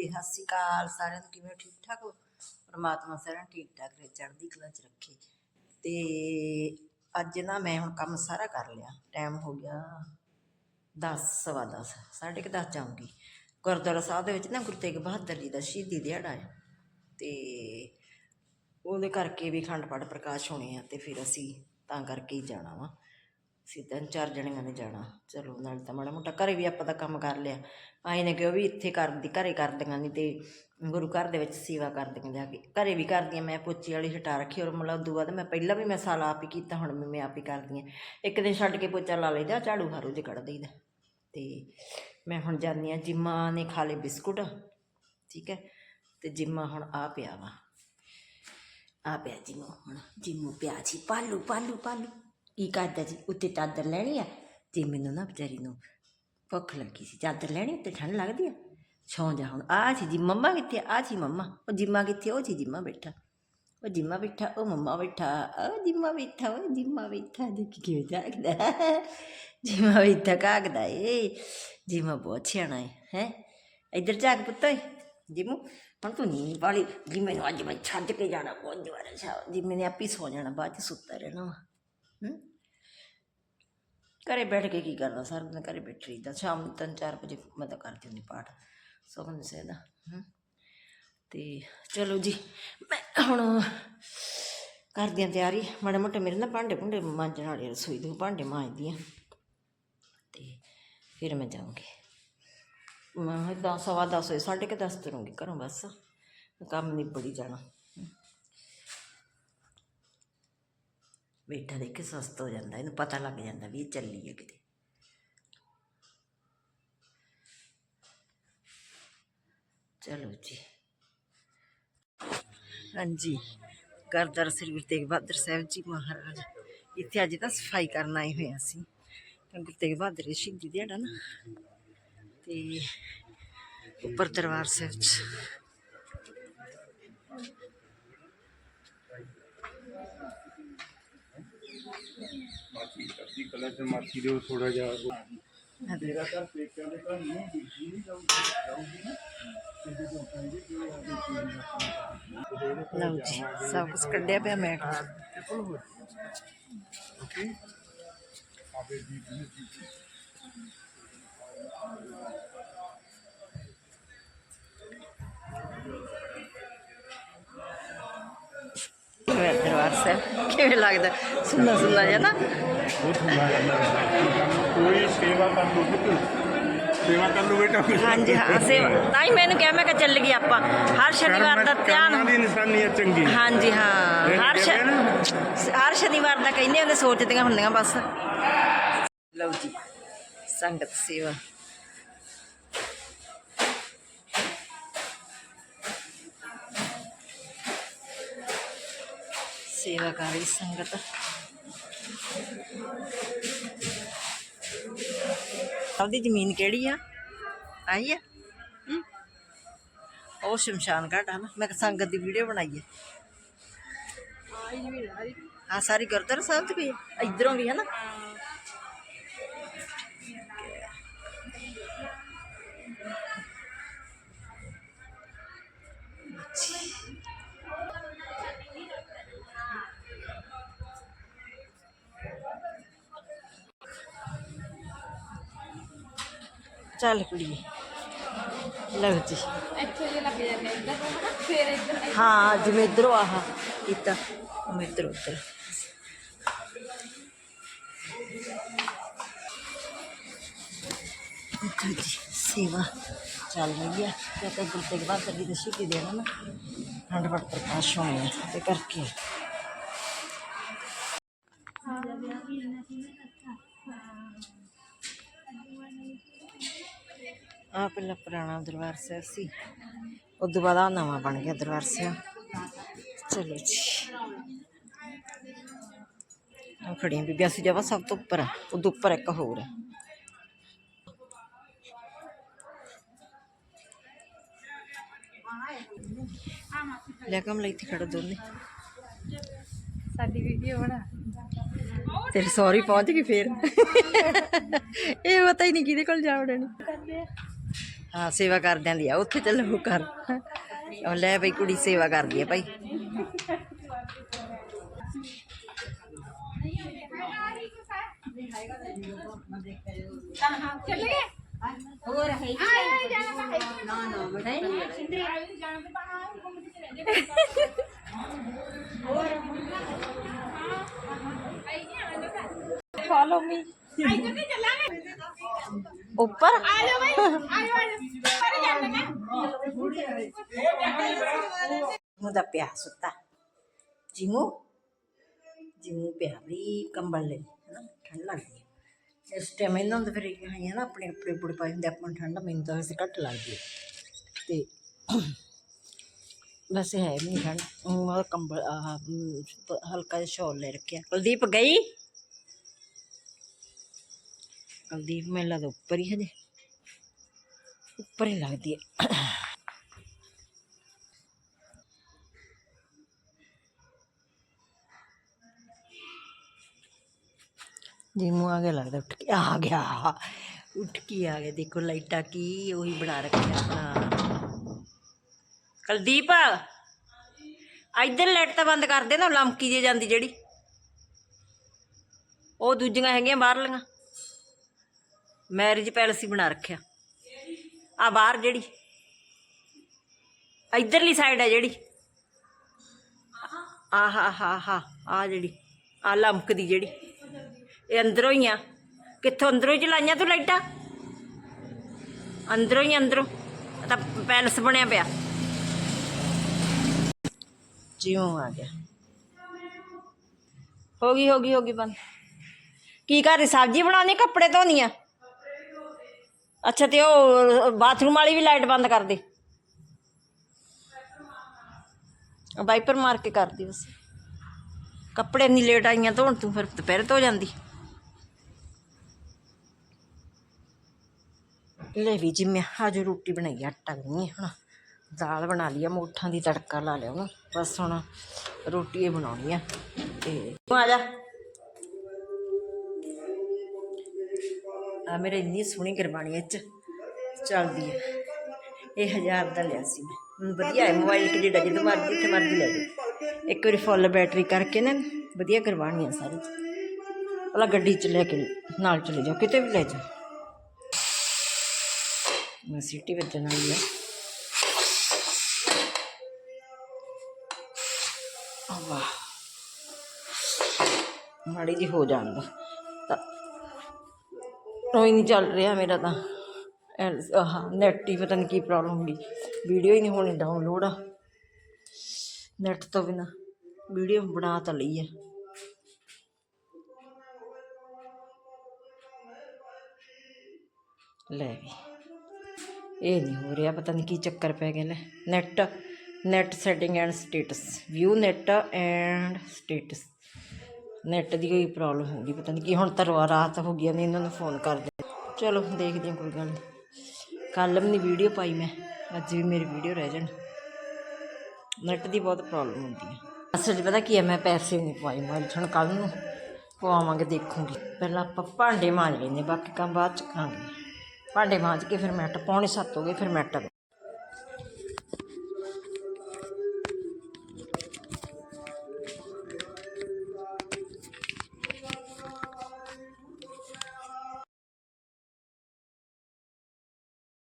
ਜੀ, ਸਤਿ ਸ਼੍ਰੀ ਅਕਾਲ ਸਾਰਿਆਂ ਨੂੰ, ਕਿਵੇਂ ਠੀਕ ਠਾਕ ਹੋ? ਪਰਮਾਤਮਾ ਸਾਰਿਆਂ ਨੂੰ ਠੀਕ ਠਾਕ ਰਹੇ, ਚੜ੍ਹਦੀ ਕਲਾ ਚ ਰੱਖੇ। ਤੇ ਅੱਜ ਨਾ ਮੈਂ ਹੁਣ ਕੰਮ ਸਾਰਾ ਕਰ ਲਿਆ, ਟਾਈਮ ਹੋ ਗਿਆ 10 ਸਵਾ 10 ਸਾਢੇ ਕੁ 10 ਜਾਊਂਗੀ ਗੁਰਦੁਆਰਾ ਸਾਹਿਬ ਦੇ ਵਿੱਚ ਨਾ ਗੁਰੂ ਤੇਗ ਬਹਾਦਰ ਜੀ ਦਾ ਸ਼ਹੀਦੀ ਦਿਹਾੜਾ ਹੈ ਤੇ ਉਹਦੇ ਕਰਕੇ ਵੀ ਖੰਡ ਪਾਠ ਪ੍ਰਕਾਸ਼ ਹੋਣੇ ਆ, ਤੇ ਫਿਰ ਅਸੀਂ ਤਾਂ ਕਰਕੇ ਹੀ ਜਾਣਾ ਵਾ। ਅਸੀਂ ਤਿੰਨ ਚਾਰ ਜਣੀਆਂ ਨੇ ਜਾਣਾ। ਚਲੋ, ਨਾਲ ਤਾਂ ਮਾੜਾ ਮੋਟਾ ਘਰੇ ਵੀ ਆਪਾਂ ਦਾ ਕੰਮ ਕਰ ਲਿਆ। ਆਏ ਨੇ ਕਿ ਉਹ ਵੀ ਇੱਥੇ ਕਰਦੀ ਘਰੇ ਕਰਦੀਆਂ ਨਹੀਂ ਤੇ ਗੁਰੂ ਘਰ ਦੇ ਵਿੱਚ ਸੇਵਾ ਕਰਦੀਆਂ ਜਾ ਕੇ। ਘਰੇ ਵੀ ਕਰਦੀਆਂ, ਮੈਂ ਪੋਚੀ ਵਾਲੀ ਹਟਾ ਰੱਖੀ ਔਰ ਮਤਲਬ ਉਦੋਂ ਬਾਅਦ ਮੈਂ ਪਹਿਲਾਂ ਵੀ ਮੈਂ ਸਾਲ ਆਪ ਹੀ ਕੀਤਾ, ਹੁਣ ਵੀ ਮੈਂ ਆਪ ਹੀ ਕਰਦੀ ਹਾਂ। ਇੱਕ ਦਿਨ ਛੱਡ ਕੇ ਪੋਚਾ ਲਾ ਲਈਦਾ, ਝਾੜੂ ਹਾਰੂ ਜੇ ਕੱਢ ਦਈਦਾ। ਤੇ ਮੈਂ ਹੁਣ ਜਾਂਦੀ ਹਾਂ, ਜਿੰਮਾ ਨੇ ਖਾ ਲਏ ਬਿਸਕੁਟ, ਠੀਕ ਹੈ? ਤੇ ਜਿੰਮਾ ਹੁਣ ਆ ਪਿਆ ਵਾ। ਆ ਪਿਆ ਜਿੰਮੂ ਹੁਣ, ਜਿੰਮੂ ਪਿਆ ਜੀ, ਪਾਲੂ ਪਾਲੂ ਪਾਲੂ। ਕੀ ਕਰਦਾ ਜੀ ਉੱਤੇ ਚਾਦਰ ਲੈਣੀ ਆ ਤੇ ਮੈਨੂੰ ਨਾ ਵਿਚਾਰੀ ਨੂੰ ਭੁੱਖ ਲੱਗੀ ਸੀ। ਚਾਦਰ ਲੈਣੀ, ਉੱਤੇ ਠੰਡ ਲੱਗਦੀ ਆ। ਸੌਂ ਜਾ ਹੁਣ। ਆ ਸੀ ਜੀ, ਮੰਮਾ ਕਿੱਥੇ ਆ? ਸੀ ਮੰਮਾ। ਉਹ ਜਿੰਮਾ ਕਿੱਥੇ? ਉਹ ਸੀ ਜਿੰਮਾ ਬੈਠਾ। ਉਹ ਜਿੰਮਾ ਬੈਠਾ, ਉਹ ਮੰਮਾ ਬੈਠਾ। ਉਹ ਜਿੰਮਾ ਬੈਠਾ, ਉਹ ਜਿੰਮਾ ਬੈਠਾ। ਦੇਖ ਕਿਵੇਂ ਜਾਗਦਾ। ਜਿੰਮਾ ਬੈਠਾ ਕਾਗਦਾ ਏ। ਜਿੰਮਾ ਬਹੁਤ ਸਿਆਣਾ ਹੈ ਹੈ। ਇੱਧਰ ਜਾਗ ਪੁੱਤ ਓਏ। ਜਿੰਮੂ, ਹੁਣ ਤੂੰ ਨੀਂਦ ਵਾਲੀ ਜਿੰਮੇ ਨੂੰ ਅੱਜ ਮੈਂ ਛੱਡ ਕੇ ਜਾਣਾ। ਗੁਰਦੁਆਰਾ ਸਾਹਿਬ ਜਿੰਮੇ ਨੇ ਆਪੀ ਸੌ ਜਾਣਾ, ਬਾਅਦ ਚ ਸੁੱਤਾ ਰਹਿਣਾ ਵਾ। ਹੂੰ? ਘਰੇ ਬੈਠ ਕੇ ਕੀ ਕਰਨਾ? ਸਾਰਾ ਦਿਨ ਘਰੇ ਬੈਠ ਰਹੀਦਾ। ਸ਼ਾਮ ਨੂੰ ਤਿੰਨ ਚਾਰ ਵਜੇ ਮੈਂ ਤਾਂ ਕਰਦੀ ਹੁੰਦੀ ਪਾਠ ਸੁਖਨ ਸੇ ਦਾ। ਤੇ ਚਲੋ ਜੀ ਮੈਂ ਹੁਣ ਕਰਦੀ ਹਾਂ ਤਿਆਰੀ। ਮਾੜੇ ਮੋਟੇ ਮੇਰੇ ਨਾ ਭਾਂਡੇ ਭੁੰਡੇ ਮਾਂਜਣ ਵਾਲੇ ਰਸੋਈ ਦੇ ਭਾਂਡੇ ਮਾਂਜਦੀ ਹਾਂ ਤੇ ਫਿਰ ਮੈਂ ਜਾਊਂਗੀ। ਮੈਂ ਦਸ ਸਵਾ ਦਸ ਹੋਏ ਸਾਢੇ ਕੁ ਦਸ ਤੁਰੂੰਗੀ ਘਰੋਂ ਬਸ। ਕੰਮ ਨਿਬੜੀ ਜਾਣਾ। ਬੈਠਾ ਦੇਖੇ ਕੇ ਹੋ ਜਾਂਦਾ, ਇਹਨੂੰ ਪਤਾ ਲੱਗ ਜਾਂਦਾ ਵੀ ਇਹ ਚੱਲੀ ਹੈ ਕਿਤੇ। ਚਲੋ ਜੀ। ਹਾਂਜੀ ਗੁਰਦੁਆਰਾ ਸ੍ਰੀ ਗੁਰੂ ਤੇਗ ਬਹਾਦਰ ਸਾਹਿਬ ਜੀ ਮਹਾਰਾਜ, ਇੱਥੇ ਅੱਜ ਤਾਂ ਸਫ਼ਾਈ ਕਰਨ ਆਏ ਹੋਏ ਹਾਂ ਅਸੀਂ। ਗੁਰੂ ਤੇਗ ਬਹਾਦਰ ਜੀ ਸ਼ਹੀਦੀ ਦਿਹਾੜਾ ਨਾ। ਤੇ ਉੱਪਰ ਦਰਬਾਰ ਸਾਹਿਬ ਚ ਮਾਸੀ ਕਰਦੀ ਕਲਾ ਤੇ ਮਾਸੀ ਦੇ ਥੋੜਾ ਜਿਹਾ। ਮੇਰਾ ਘਰ ਪੇਕਿਆਂ ਦੇ ਘਰ ਨੂੰ ਬੀਜੀ ਨਹੀਂ ਜਾਊਗੀ ਨਾ। ਤੇ ਜਦੋਂ ਕਹਿੰਦੇ ਕਿ ਉਹ ਆਦੇ ਚੀਜ਼ ਦਾ ਕੰਮ ਕਰਦੀ ਲਓ ਜੀ ਸਭ ਕੁਝ ਕੱਢਿਆ ਪਿਆ ਮੈਟ ਓਕੇ। ਆਪੇ ਦੀ ਦੀ ਕਿਵੇਂ ਦਰਬਾਰ ਸਾਹਿਬ ਕਿਵੇਂ ਲੱਗਦਾ? ਸੁੰਨਾ ਸੁੰਨਾ ਜਿਹਾ ਨਾ। ਬਹੁਤ ਹੁੰਦਾ ਹੈ ਕੋਈ ਸੇਵਾ ਕਰ ਲੋ ਪੁੱਤ ਸੇਵਾ ਕਰ ਲੋ ਬੇਟਾ ਹਾਂਜੀ ਹਾਂ ਸੇਵਾ ਤਾਂ ਹੀ ਮੈਨੂੰ ਕਿਹਾ ਮੈਂ ਕਿ ਚੱਲ ਗਈ ਆਪਾਂ ਹਰ ਸ਼ਨੀਵਾਰ ਦਾ ਧਿਆਨ ਕਰਮਾਂ ਦੀ ਨਿਸ਼ਾਨੀਆਂ ਚੰਗੀ ਹਾਂਜੀ ਹਾਂ ਇਹ ਹਰ ਸ਼- ਕਹਿੰਦੇ ਨਾ। ਹਰ ਸ਼ਨੀਵਾਰ ਦਾ ਕਹਿੰਦੇ ਹੁੰਦੇ ਸੋਚਦੀਆਂ ਹੁੰਦੀਆਂ ਬਸ ਲਓ ਜੀ ਸੰਗਤ ਸੇਵਾ ਸੇਵਾ ਕਰ ਰਹੀ ਸੰਗਤ ਆਪਦੀ ਜ਼ਮੀਨ ਕਿਹੜੀ ਆ? ਆਈ ਆ? ਉਹ ਸ਼ਮਸ਼ਾਨ ਘਾਟ ਆ ਨਾ ਮੈਂ ਸੰਗਤ ਦੀ ਵੀਡੀਓ ਬਣਾਈ ਹੈ ਹਾਂ ਸਾਰੀ ਗੁਰਦੁਆਰਾ ਸਾਹਿਬ ਚ ਵੀ ਇਧਰੋਂ ਵੀ ਹੈ ਨਾ। ਚੱਲ ਕੁੜੀਏ ਲਓ ਜੀ ਇੱਥੇ ਜੇ ਲੱਗ ਜਾਂਦੇ ਇੱਧਰ ਤੋਂ ਹਨਾ? ਫਿਰ ਇੱਧਰ ਹਾਂ ਜਿਵੇਂ ਇਧਰੋਂ ਆਹ ਕੀਤਾ ਉਵੇਂ ਇੱਧਰ ਉੱਧਰ ਅੱਛਾ ਜੀ ਸੇਵਾ ਚੱਲ ਰਹੀ ਹੈ ਆ ਤੇ ਆ ਪਹਿਲਾਂ ਪੁਰਾਣਾ ਦਰਬਾਰ ਸਾਹਿਬ ਸੀ। ਉਦੋਂ ਬਾਅਦ ਆਹ ਨਵਾਂ ਬਣ ਗਿਆ ਦਰਬਾਰ ਸਾਹਿਬ। ਚਲੋ ਜੀ। ਆ ਖੜੀਆਂ ਬੀਬੀਆਂ ਸੀ ਜਵਾ ਸਭ ਤੋਂ ਉੱਪਰ ਆ। ਉਦੋਂ ਉੱਪਰ ਇੱਕ ਹੋਰ ਹੈ ਲੈ ਕਮ ਲਈ ਤੇ ਖੜਾ ਦੋਨੇ। ਸਾਡੀ ਵੀਡੀਓ ਬਣਾ। ਤੇਰੀ ਸੌਰੀ ਪਹੁੰਚ ਗਈ ਫੇਰ। ਇਹ ਪਤਾ ਹੀ ਨਹੀਂ ਕਿਹਦੇ ਕੋਲ ਜਾ ਵੜਨੀ ਹਾਂ ਸੇਵਾ ਕਰਦਿਆਂ ਦੀ ਆ ਉੱਥੇ ਚੱਲੋ ਕਰ ਉਹ ਲੈ ਬਈ ਕੁੜੀ ਸੇਵਾ ਕਰਦੀ ਆ ਭਾਈ ਚੱਲ ਗਏ ਹੋਰ ਹੈ ਆਏ ਜਾਣਾ ਤਾਂ ਹੈ ਨਾ ਨਾ ਮੈਂ ਸਿੰਦਰੀ ਆਏ ਜਾਣਾ ਤੇ ਬਾਹਰ ਘੁੰਮ ਕੇ ਚਲੇ ਜੇ ਫੋਲੋ ਮੀ ਆਈ ਤੇ ਚੱਲਾਂਗੇ ਉੱਪਰ ਆ ਜਾ ਬਈ ਆ ਜਾ ਆ ਜਾ ਪਰ ਜਾਣਾ ਨੂੰ ਦਾ ਪਿਆ ਸੁੱਤਾ ਜਿਮੂ ਜਿਮੂ ਪਿਆ ਵੀ ਕੰਬਲ ਲੈ ਹਨਾ ਠੰਡ ਲੱਗਦੀ ਹੈ ਇਸ ਟਾਈਮ ਇਹਨਾਂ ਨੂੰ ਤਾਂ ਫਿਰ ਇਹ ਹੈ ਨਾ ਆਪਣੇ ਕੱਪੜੇ ਕੁਪੜੇ ਪਾਏ ਹੁੰਦੇ ਆਪਾਂ ਨੂੰ ਠੰਡ ਮੈਨੂੰ ਤਾਂ ਵੈਸੇ ਘੱਟ ਲੱਗਦੀ ਹੈ ਤੇ ਵੈਸੇ ਹੈ ਵੀ ਨਹੀਂ ਠੰਡ ਉਹ ਕੰਬਲ ਆਹ ਹਮ, ਹਲਕਾ ਜਿਹਾ ਸ਼ਾਲ ਲੈ ਰੱਖਿਆ ਕੁਲਦੀਪ ਗਈ ਕੁਲਦੀਪ ਉੱਪਰ ਹੀ ਹਜੇ। ਉੱਪਰ ਹੀ ਲੱਗਦੀ ਹੈ। ਜੀਮੂ ਆ ਗਿਆ, ਲੱਗਦਾ ਉੱਠ ਕੇ ਆ ਗਿਆ। ਉੱਠ ਕੇ ਆ ਗਿਆ। ਦੇਖੋ ਲਾਈਟਾਂ ਕੀ ਉਹੀ ਬਣਾ ਰੱਖਿਆ ਆਪਣਾ। ਕੁਲਦੀਪ ਇੱਧਰ ਲਾਈਟ ਤਾਂ ਬੰਦ ਕਰ ਦੇ ਨਾ ਲਮਕੀ ਜੇ ਜਾਂਦੀ ਜਿਹੜੀ। ਉਹ ਦੂਜੀਆਂ ਹੈਗੀਆਂ ਬਾਹਰਲੀਆਂ। ਮੈਰਿਜ ਪੈਲਸ ਹੀ ਬਣਾ ਰੱਖਿਆ। ਆ ਬਾਹਰ ਜਿਹੜੀ। ਇੱਧਰਲੀ ਸਾਈਡ ਹੈ ਜਿਹੜੀ। ਆਹ ਆਹ ਆਹ ਆ ਜਿਹੜੀ। ਆ ਲਮਕਦੀ ਜਿਹੜੀ। ਇਹ ਅੰਦਰੋਂ ਹੀ ਆ। ਕਿੱਥੋਂ ਅੰਦਰੋਂ ਹੀ ਚਲਾਈਆਂ ਤੂੰ ਲਾਈਟਾਂ? ਅੰਦਰੋਂ ਹੀ, ਅੰਦਰੋਂ। ਤਾਂ ਪੈਲਸ ਬਣਿਆ ਪਿਆ। ਜਿਉਂ ਆ ਗਿਆ। ਹੋ ਗਈ ਹੋ ਗਈ ਹੋ ਗਈ ਬੰਦ। ਕੀ ਕਰ ਰਹੀ? ਸਬਜ਼ੀ ਬਣਾਉਣੀ ਕੱਪੜੇ ਧੋਣੀਆਂ ਅੱਛਾ ਤੇ ਉਹ ਬਾਥਰੂਮ ਵਾਲੀ ਵੀ ਲਾਈਟ ਬੰਦ ਕਰ ਦੇ ਵਾਈਪਰ ਮਾਰ ਕੇ ਕਰਦੀ ਬਸ ਕੱਪੜੇ ਨਹੀਂ ਲੇਟ ਆਈਆਂ ਧੋਣ ਤੂੰ ਫਿਰ ਦੁਪਹਿਰ ਧੋ ਜਾਂਦੀ ਲੈ ਵੀ ਜੀ ਮੈਂ ਅੱਜ ਰੋਟੀ ਬਣਾਈ ਆ, ਆਟਾ ਗਈ ਹੁਣ ਦਾਲ ਬਣਾ ਲਈ ਆ ਮੋਠਾਂ ਦੀ ਤੜਕਾ ਲਾ ਲਿਆ ਉਹਨੂੰ ਬਸ ਹੁਣ ਰੋਟੀ ਇਹ ਬਣਾਉਣੀ ਆ ਤੇ ਤੂੰ ਆ ਜਾ ਆ ਮੇਰੇ ਇੰਨੀ ਸੋਹਣੀ ਗੁਰਬਾਣੀ ਇਹ ਚ ਚੱਲਦੀ ਹੈ ਇਹ ਹਜ਼ਾਰ ਦਾ ਲਿਆ ਸੀ ਮੈਂ। ਵਧੀਆ ਹੈ, ਮੋਬਾਈਲ ਕਿ ਜਿਹੜਾ ਜਦੋਂ ਮਰਜ਼ੀ ਜਿੱਥੇ ਮਰਜ਼ੀ ਲੈ ਜਾਓ। ਇੱਕ ਵਾਰੀ ਫੁੱਲ ਬੈਟਰੀ ਕਰਕੇ ਨਾ, ਵਧੀਆ ਕਰਵਾਉਣੀ ਸਾਰੀ। ਭਲਾ ਗੱਡੀ ਚ ਲੈ ਕੇ ਨਾਲ ਚਲੇ ਜਾਓ, ਕਿਤੇ ਵੀ ਲੈ ਜਾਓ। ਮੈਂ ਸਿਟੀ ਵੱਜਣ ਵਾਲੀ ਹੈ ਵਾਹ। ਮਾੜੀ ਜੀ ਹੋ ਜਾਣ ਦੋ। ਤਾਂ ਕੋਈ ਨਹੀਂ ਚੱਲ ਰਿਹਾ ਮੇਰਾ ਤਾਂ। ਆਹ ਨੈਟ ਹੀ ਪਤਾ ਨਹੀਂ ਕੀ ਪ੍ਰੋਬਲਮ ਹੋ ਗਈ ਵੀਡੀਓ ਹੀ ਨਹੀਂ ਹੋਣੀ ਡਾਊਨਲੋਡ ਆ ਨੈਟ ਤੋਂ ਬਿਨਾ ਵੀਡੀਓ ਬਣਾ ਤਾਂ ਲਈ ਆ। ਲੈ ਵੀ, ਇਹ ਨਹੀਂ ਹੋ ਰਿਹਾ, ਪਤਾ ਨਹੀਂ ਕੀ ਚੱਕਰ ਪੈ ਗਿਆ ਲੈ। Net net setting and status view net and status net ਦੀ ਕੋਈ ਪ੍ਰੋਬਲਮ ਹੋ ਗਈ ਪਤਾ ਨਹੀਂ ਕੀ, ਹੁਣ ਤਾਂ ਰਾਤ ਹੋ ਗਈ ਨੇ ਇਹਨਾਂ ਨੂੰ ਫੋਨ ਕਰਦੇ ਚਲੋ, ਦੇਖਦੇ ਹਾਂ ਕੋਈ ਗੱਲ ਨਹੀਂ। ਕੱਲ੍ਹ ਵੀ ਨਹੀਂ ਵੀਡੀਓ ਪਾਈ ਮੈਂ, ਅੱਜ ਵੀ ਮੇਰੀ ਵੀਡੀਓ ਰਹਿ ਜਾਣ। ਨੈੱਟ ਦੀ ਬਹੁਤ ਪ੍ਰੋਬਲਮ ਹੁੰਦੀ ਹੈ ਅਸਲ 'ਚ ਪਤਾ ਕੀ ਹੈ ਮੈਂ ਪੈਸੇ ਨਹੀਂ ਪਵਾਏ, ਮੈਂ ਹੁਣ ਕੱਲ ਨੂੰ ਪਵਾਵਾਂਗੇ, ਦੇਖੂੰਗੀ। ਪਹਿਲਾਂ ਆਪਾਂ ਭਾਂਡੇ ਮਾਂਜ ਲੈਂਦੇ ਬਾਕੀ ਕੰਮ ਬਾਅਦ ਚ ਕਰਾਂਗੇ। ਭਾਂਡੇ ਮਾਂਜ ਕੇ ਫਿਰ ਮੈਟ ਪੌਣੇ ਸੱਤ ਹੋ ਗਏ, ਫਿਰ ਮੈਟ